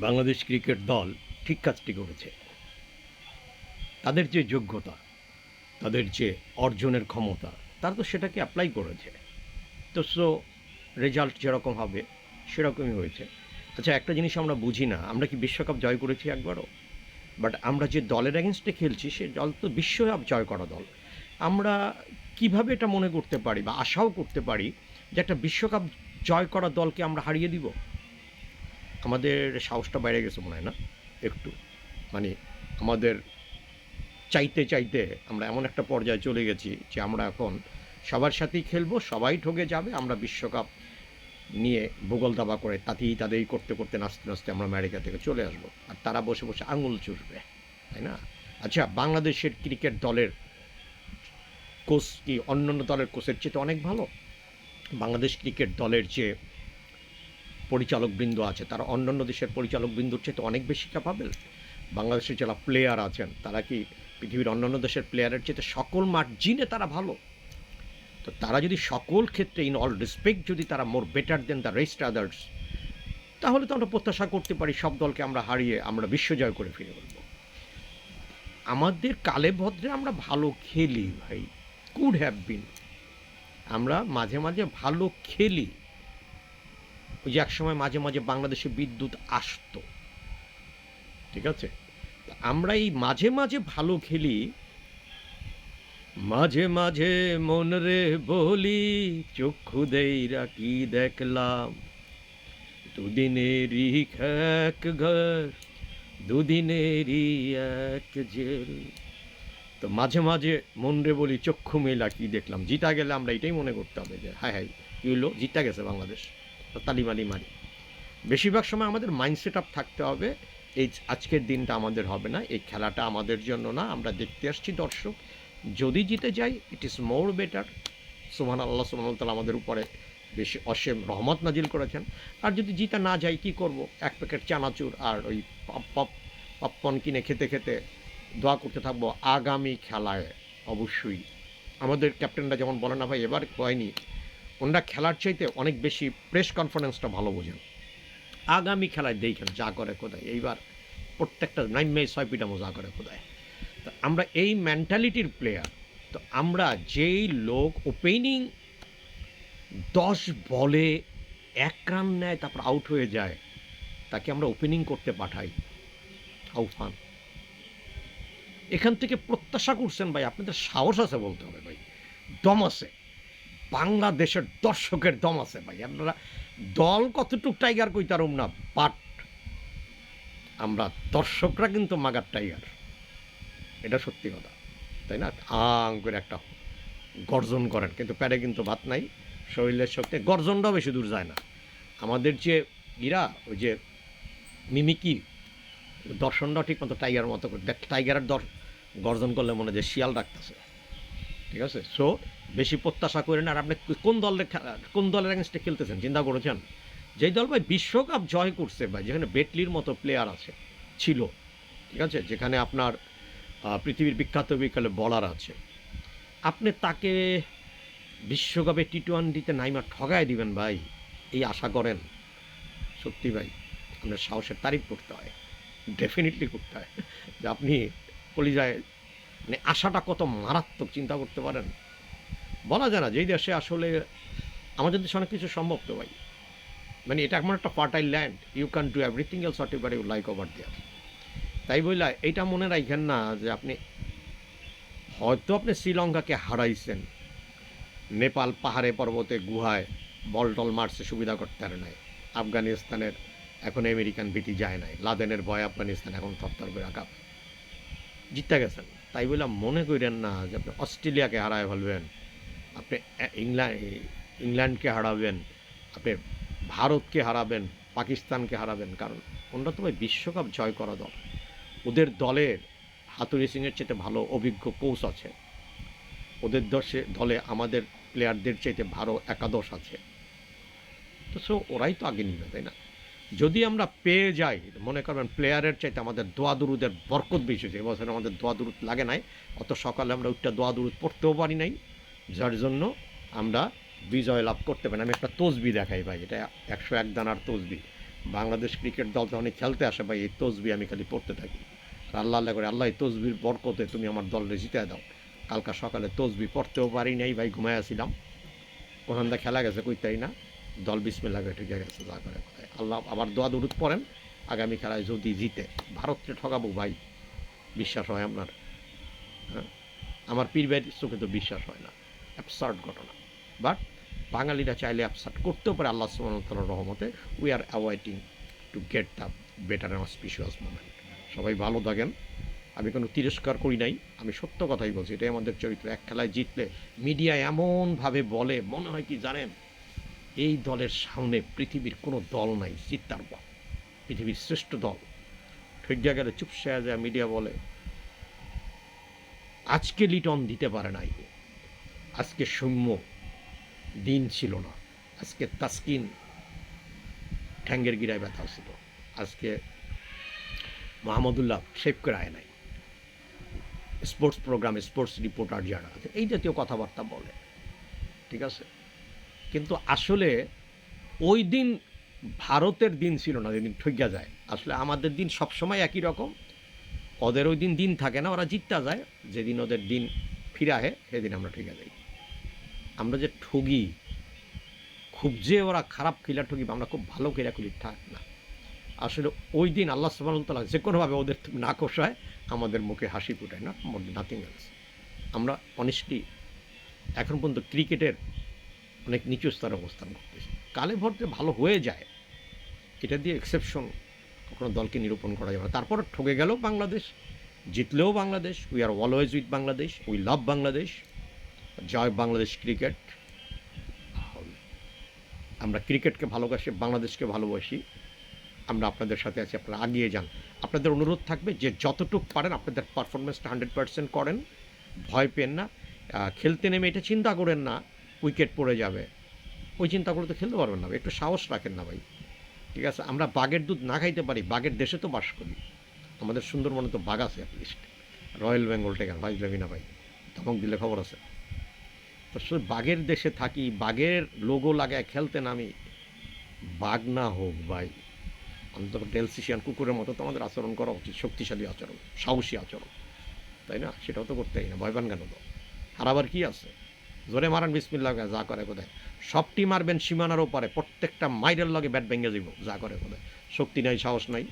Bangladesh cricket দল ঠিক কাজটি করেছে। তাদের যে যোগ্যতা, তাদের যে অর্জনের ক্ষমতা, তারা তো সেটাকে অ্যাপ্লাই করেছে। তো সো রেজাল্ট যেরকম হবে, সেরকমই হয়েছে। আচ্ছা একটা জিনিস আমরা বুঝি না, আমরা কি বিশ্বকাপ জয় করেছি একবারও? বাট আমরা যে দলের অ্যাগেনস্টে খেলছি, সে দল তো বিশ্বকাপ জয় করা দল। আমরা কীভাবে এটা মনে করতে পারি বা আশাও করতে পারি যে একটা বিশ্বকাপ জয় করা দলকে আমরা হারিয়ে দিব? আমাদের সাহসটা বাইরে গেছে মনে হয় না? একটু। মানে আমাদের চাইতে চাইতে আমরা এমন একটা পর্যায়ে চলে গেছি যে আমরা এখন সবার সাথেই খেলব, সবাই ঠকে যাবে, আমরা বিশ্বকাপ নিয়ে ভূগোল দাবা করে তাতেই তাদেরই করতে করতে নাচতে নাচতে আমরা আমেরিকা থেকে চলে আসব। আর তারা বসে বসে আঙুল চুষবে, তাই না? আচ্ছা বাংলাদেশের ক্রিকেট দলের কোচ কি অন্যান্য দলের কোচের চেয়ে তো অনেক ভালো? বাংলাদেশ ক্রিকেট দলের যে পরিচালকবৃন্দ আছে, তারা অন্যান্য দেশের পরিচালকবৃন্দর চেয়ে অনেক বেশি ক্যাপাবেল বাংলাদেশের যারা প্লেয়ার আছেন, তারা কি পৃথিবীর অন্যান্য দেশের প্লেয়ারের চেয়ে সকল মার্জিনে তারা ভালো? তো তারা যদি সকল ক্ষেত্রে ইন অল রেসপেক্ট যদি তারা more better then the rest others তাহলে তো আমরা প্রত্যাশা করতে পারি সব দলকে আমরা হারিয়ে আমরা বিশ্বজয় করে ফিরে বলব। আমাদের কালে ভদ্রে আমরা ভালো খেলি ভাই কুড হ্যাভ বিন আমরা মাঝে মাঝে ভালো খেলি। ওই যে একসময় মাঝে মাঝে বাংলাদেশে বিদ্যুৎ আসতো। ঠিক আছে? আমরা এই মাঝে মাঝে ভালো খেলি, মাঝে মাঝে মন রে বলি, চক্ষু দেইরা কি দেখলাম? দুদিনেরই এক ঘর, দুদিনেরই এক জেল। তো মাঝে মাঝে মন রে বলি, চক্ষু মেলা কি দেখলাম? জিতা গেলে আমরা এটাই মনে করতে হবে যে, হায় হায়, কি হলো জিতা গেছে বাংলাদেশ। তালিমালি মারি। বেশিরভাগ সময় আমাদের মাইন্ডসেট আপ থাকতে হবে, এই আজকের দিনটা আমাদের হবে না, এই খেলাটা আমাদের জন্য না, আমরা দেখতে আসছি দর্শক। যদি জিতে যাই ইট ইজ মোর বেটার সোহান আল্লাহ সুমান তালা আমাদের উপরে বেশি অসীম রহমত নাজিল করেছেন। আর যদি জিতে না যাই, কি করব? এক প্যাকেট চানাচুর আর ওই পপ পপ পপকর্ন কিনে খেতে খেতে দোয়া করতে থাকব। আগামী খেলায় অবশ্যই। আমাদের ক্যাপ্টেনরা যেমন বলে না ভাই, এবার হয়নি ওনারা খেলার চাইতে অনেক বেশি প্রেস কনফারেন্সটা ভালো বোঝেন। আগামী খেলায় দেখেন যা করে কোথায়। এইবার প্রত্যেকটা নাইন মে ছয় পিটামো যা করে কোথায়। তো আমরা এই মেন্টালিটির প্লেয়ার তো আমরা যেই লোক ওপেনিং দশ বলে এক রান নেয়, তারপর আউট হয়ে যায়, তাকে আমরা ওপেনিং করতে পাঠাই। আউফান। এখান থেকে প্রত্যাশা করছেন ভাই, আপনাদের সাহস আছে বলতে হবে ভাই। দম আছে। বাংলাদেশের দর্শকের দম আছে ভাই। আপনারা দল কতটুক টাইগার কইতারুম না বাট আমরা দর্শকরা কিন্তু মাগার টাইগার এটা সত্যি কথা, তাই না? আং করে একটা গর্জন করেন, কিন্তু প্যারে কিন্তু ভাত নাই, শরীরের শক্তি, গর্জনটাও বেশি দূর যায় না। আমাদের যে ইরা, ওই যে মিমিকি, দর্শনটাও ঠিক মতো টাইগার মতো টাইগারের দর, গর্জন করলে মনে যে শিয়াল রাখতেছে ঠিক আছে? সো বেশি প্রত্যাশা করেন আর আপনি কোন দলের কোন দলের অ্যাগেনস্টে খেলতেছেন? চিন্তা করেছেন যেই দল ভাই বিশ্বকাপ জয় করছে ভাই, যেখানে বেটলির মতো প্লেয়ার আছে, ছিল, ঠিক আছে? যেখানে আপনার পৃথিবীর বিখ্যাত বিখ্যাত বলার আছে। আপনি তাকে বিশ্বকাপে টি টোয়েন্টিতে নাইমা ঠগায় দিবেন ভাই, এই আশা করেন। সত্যি ভাই, আপনার সাহসের তারিফ করতে হয়। ডেফিনেটলি করতে হয়। যে আপনি কলিজায় মানে আশাটা কত মারাত্মক, চিন্তা করতে পারেন? বলা যায় না, যেই দেশে আসলে আমাদের দেশে অনেক কিছু সম্ভব তো ভাই। মানে এটা এমন একটা fertile land you can do everything else what you like over there তাই বললা এইটা মনে রাখেন না যে আপনি, হয়তো আপনি শ্রীলঙ্কাকে হারাইছেন, নেপাল পাহাড়ে, পর্বতে, গুহায়, বল টল মারছে, সুবিধা করতে পারে নাই, আফগানিস্তানের, এখন আমেরিকান ভীতি যায় নাই, লাদেনের ভয় আফগানিস্তান এখন থরথর করে রাখা জিতে গেছেন। তাই বলে মনে করেন না যে আপনি অস্ট্রেলিয়াকে হারায় ফেলবেন। আপনি ইংল্যান্ড ইংল্যান্ডকে হারাবেন, আপনি ভারতকে হারাবেন, পাকিস্তানকে হারাবেন। কারণ ওনারা তো বিশ্বকাপ জয় করা দল। ওদের দলের হাতুড়ি সিংয়ের চেয়ে ভালো অভিজ্ঞ কোচ আছে। ওদের দশে, দলে আমাদের প্লেয়ারদের চাইতে ভালো একাদশ আছে। তো সো ওরাই তো আগে নিবে, তাই না? যদি আমরা পেয়ে যাই, মনে করবেন প্লেয়ারের চাইতে আমাদের দোয়া দুরুদের বরকত বেশি হয়েছে। এবছর আমাদের দোয়া দুরুদ লাগে নাই। অত সকালে আমরা ওইটা দোয়া দুরুদ পড়তেও পারি নাই। যার জন্য আমরা বিজয় লাভ করতে পারি আমি একটা তসবি দেখাই ভাই, এটা একশো এক দানার তসবি। বাংলাদেশ ক্রিকেট দল যখন খেলতে আসে ভাই, এই তসবি আমি খালি পড়তে থাকি। আল্লাহ আল্লাহ করে, আল্লাহ এই তসবির বরকতে তুমি আমার দলরে জিতে দাও। কালকা সকালে তসবি পড়তেও পারি নাই ভাই, ঘুমায় আসছিলাম ওখান থেকে খেলা গেছে, কইতাই না। দল বিসমিল্লা ঠেকে গেছে যা করে। আল্লাহ আবার দোয়া দৌড়ুদ পড়েন। আগামী খেলায় যদি জিতে, ভারতকে ঠকাবো ভাই, বিশ্বাস হয় আপনার? হ্যাঁ? আমার পীর ভাইয়ের চোখে তো বিশ্বাস হয় না। অ্যাবসার্ড ঘটনা। বাট বাঙালিরা চাইলে অ্যাবসার্ট করতেও পারে আল্লাহ সুবাহতালার রহমতে। We are awaiting to get the better and auspicious moment সবাই ভালো থাকেন। আমি কোনো তিরস্কার করি নাই। আমি সত্য কথাই বলছি, এটাই আমাদের চরিত্র। এক খেলায় জিতলে মিডিয়া এমনভাবে বলে, মনে হয় কি জানেন? এই দলের সামনে পৃথিবীর কোনো দল নাই, চিত্তার বল পৃথিবীর শ্রেষ্ঠ দল। ঠিক গেলে চুপসে যায় মিডিয়া বলে, আজকে লিটন দিতে পারে নাই। আজকে সৌম্য দিন ছিল না। আজকে তাসকিন ঠ্যাঙ্গের গিরায় ব্যথা ছিল আজকে মাহমুদুল্লাহ শেভ করে আয় নাই। স্পোর্টস প্রোগ্রামে, স্পোর্টস রিপোর্টার যারা আছে, এই জাতীয় কথাবার্তা বলে। ঠিক আছে? কিন্তু আসলে ওই দিন ভারতের দিন ছিল না, যেদিন ঠইয়া যায়। আসলে আমাদের দিন সবসময় একই রকম। ওদের ওই দিন দিন থাকে না, ওরা জিততে যায়। যেদিন ওদের দিন ফিরে আহে সেদিন আমরা ঠেকে যাই। আমরা যে ঠগি, খুব যে ওরা খারাপ খেলা ঠগি, আমরা খুব ভালো খেলা খুলি থাক না। আসলে ওই দিন আল্লাহ সুবাহতাল্লাহ যে কোনোভাবে ওদের না কষায়, আমাদের মুখে হাসি ফুটায় না নাথিং এলস আমরা অনেস্টলি এখন পর্যন্ত ক্রিকেটের অনেক নিচু স্তরে অবস্থান করতেছি। কালে ভরতে ভালো হয়ে যায়, এটা দিয়ে এক্সেপশন কখনো দলকে নিরূপণ করা যাবে না। তারপর ঠকে গেলেও Bangladesh, জিতলেও Bangladesh we are always with Bangladesh we love Bangladesh, Joy Bangladesh cricket আমরা ক্রিকেটকে ভালোবাসি, বাংলাদেশকে ভালোবাসি। আমরা আপনাদের সাথে আছি, আপনারা আগিয়ে যান। আপনাদের অনুরোধ থাকবে যে যতটুকু পারেন আপনাদের পারফরমেন্সটা হান্ড্রেড পার্সেন্ট করেন। ভয় পেন না। খেলতে নেমে এটা চিন্তা করেন না। উইকেট পড়ে যাবে। ওই চিন্তা করে তো খেলতে পারবেন না। একটু সাহস রাখেন না ভাই। ঠিক আছে, আমরা বাঘের দুধ না খাইতে পারি, বাঘের দেশে তো বাস করি। আমাদের সুন্দরবনে তো বাঘ আছে অ্যাটলিস্ট রয়্যাল বেঙ্গল টেকার ভাই না ভাই, ধমক দিলে খবর আছে। তো শুধু বাঘের দেশে থাকি, বাঘের লোগো লাগায় খেলতে নামি, বাঘ না হোক ভাই, অন্তত ডেলসিশিয়ান কুকুরের মতো তো আমাদের আচরণ করা উচিত, শক্তিশালী আচরণ, সাহসী আচরণ। তাই না? সেটাও তো করতেই না, ভয় পান কেন তো? হারাবার কি আছে? জোরে মারান বিসমিল্লা যা করে কোথায় সবটি মারবেন সীমানার ওপারে, প্রত্যেকটা মাইরের লগে ব্যাট ভেঙে যাব যা করে কোথায় শক্তি নাই, সাহস নাই,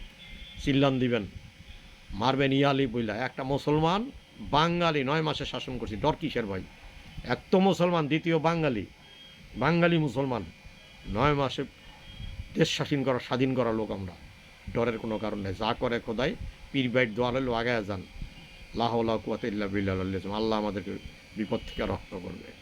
চিল্লান দিবেন। মারবেন ইয়ালি বইলা, একটা মুসলমান বাঙালি, নয় মাসে শাসন করছি, ডর কিসের ভাই? এক তো মুসলমান, দ্বিতীয় বাঙালি বাঙালি মুসলমান। নয় মাসে দেশ শাসন করা, স্বাধীন করা লোক আমরা। ডরের কোনো কারণ নেই, যা করে খোদাই, পীর বাইট দোয়া হলো আগায় যান। লাহ লাহ কুয়াতে ইল্লা আল্লাহ আমাদেরকে বিপদ থেকে রক্ষা করবে।